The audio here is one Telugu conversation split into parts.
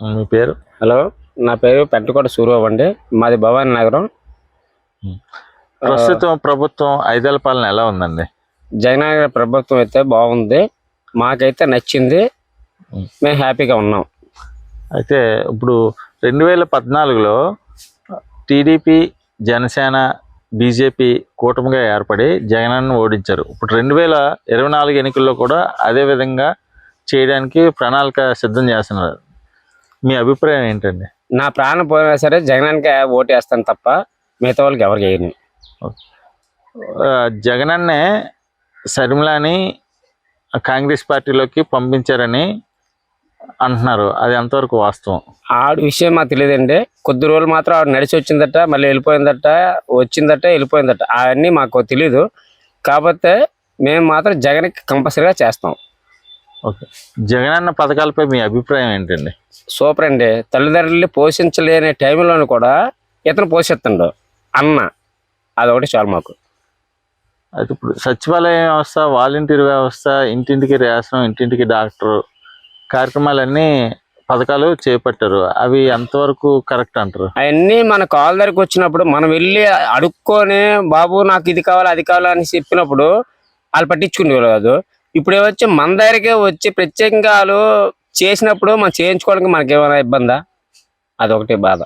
మీ పేరు? హలో నా పేరు పెంటకోట సూర్యబాబు అండి. మాది భవానీ నగరం. ప్రస్తుతం ప్రభుత్వం ఐదేళ్ళ పాలన ఎలా ఉందండి? జగన్ గారి ప్రభుత్వం అయితే బాగుంది. మాకైతే నచ్చింది. మేము హ్యాపీగా ఉన్నాం. అయితే ఇప్పుడు రెండు వేల పద్నాలుగులో టీడీపీ జనసేన బీజేపీ కూటమిగా ఏర్పడి జగనన్న ఓడించారు. ఇప్పుడు రెండు వేల ఇరవై నాలుగు ఎన్నికల్లో కూడా అదే విధంగా చేయడానికి ప్రణాళిక సిద్ధం చేస్తున్నారు. మీ అభిప్రాయం ఏంటండి? నా ప్రాణం పోయినా సరే జగనానికి ఓటు వేస్తాను తప్ప మిగతా వాళ్ళకి ఎవరికి వేయను జగనన్నే శర్మిలాని కాంగ్రెస్ పార్టీలోకి పంపించారని అంటున్నారు. అది ఎంతవరకు వాస్తవం? ఆడు విషయం మాకు తెలియదండి. కొద్ది రోజులు మాత్రం ఆవిడ నడిచి వచ్చిందట మళ్ళీ వెళ్ళిపోయిందట వచ్చిందట వెళ్ళిపోయిందట. అవన్నీ మాకు తెలియదు. కాకపోతే మేము మాత్రం జగన్కి కంపల్సరీగా చేస్తాం. ఓకే. జగనన్న పథకాలపై మీ అభిప్రాయం ఏంటండి? సూపర్ అండి. తల్లిదండ్రుల్ని పోషించలేని టైంలోనూ కూడా ఇతను పోషిస్తుండు. అన్న. అదొకటి చాలు మాకు. అయితే ఇప్పుడు సచివాలయ వ్యవస్థ వాలంటీర్ వ్యవస్థ ఇంటింటికి రేషన్ ఇంటింటికి డాక్టర్ కార్యక్రమాలన్నీ పథకాలు చేపట్టారు. అవి ఎంతవరకు కరెక్ట్ అంటారు? అవన్నీ మన కాల్ దగ్గరకు వచ్చినప్పుడు మనం వెళ్ళి అడుక్కొని బాబు నాకు ఇది కావాలి అది కావాలి అని చెప్పినప్పుడు వాళ్ళు పట్టించుకునేవారు కాదు. ఇప్పుడు వచ్చి మన దగ్గరకే వచ్చి ప్రత్యేకంగా వాళ్ళు చేసినప్పుడు మనం చేయించుకోవడానికి మనకి ఏమైనా ఇబ్బందా? అదొకటి బాధ.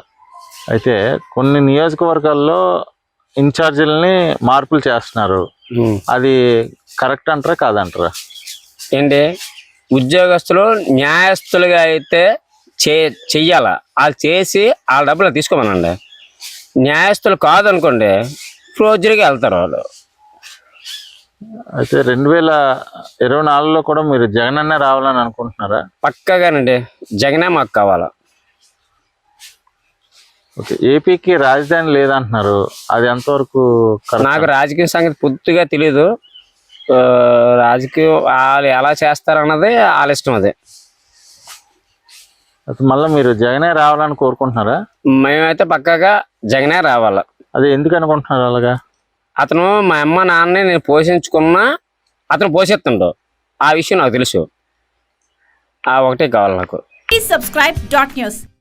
అయితే కొన్ని నియోజకవర్గాల్లో ఇన్ఛార్జీలని మార్పులు చేస్తున్నారు. అది కరెక్ట్ అంటారా కాదంటారా? ఏంటి? ఉద్యోగస్తులు న్యాయస్తులుగా అయితే చే చెయ్యాల? వాళ్ళు చేసి వాళ్ళ డబ్బులు తీసుకోమనండి. న్యాయస్తులు కాదనుకోండి ఫ్రోజరీగా వెళ్తారు వాళ్ళు. అయితే రెండు వేల ఇరవై నాలుగులో కూడా మీరు జగనన్న రావాలని అనుకుంటున్నారా? పక్కగానండి. జగనే మాకు కావాలా. ఓకే ఏపీకి రాజధాని లేదంటున్నారు. అది ఎంతవరకు? నాకు రాజకీయ సంగతి పూర్తిగా తెలీదు. రాజకీయం వాళ్ళు ఎలా చేస్తారన్నది వాళ్ళ ఇష్టం అది. మళ్ళీ మీరు జగనే రావాలని కోరుకుంటున్నారా? మేమైతే పక్కగా జగనే రావాల. అది ఎందుకు అనుకుంటున్నారు అలాగా? అతను మా అమ్మ నాన్నని నేను పోషించుకున్నా అతను పోషిస్తుండు. ఆ విషయం నాకు తెలుసు. ఆ ఒకటే కావాలి నాకు. Subscribe dot news.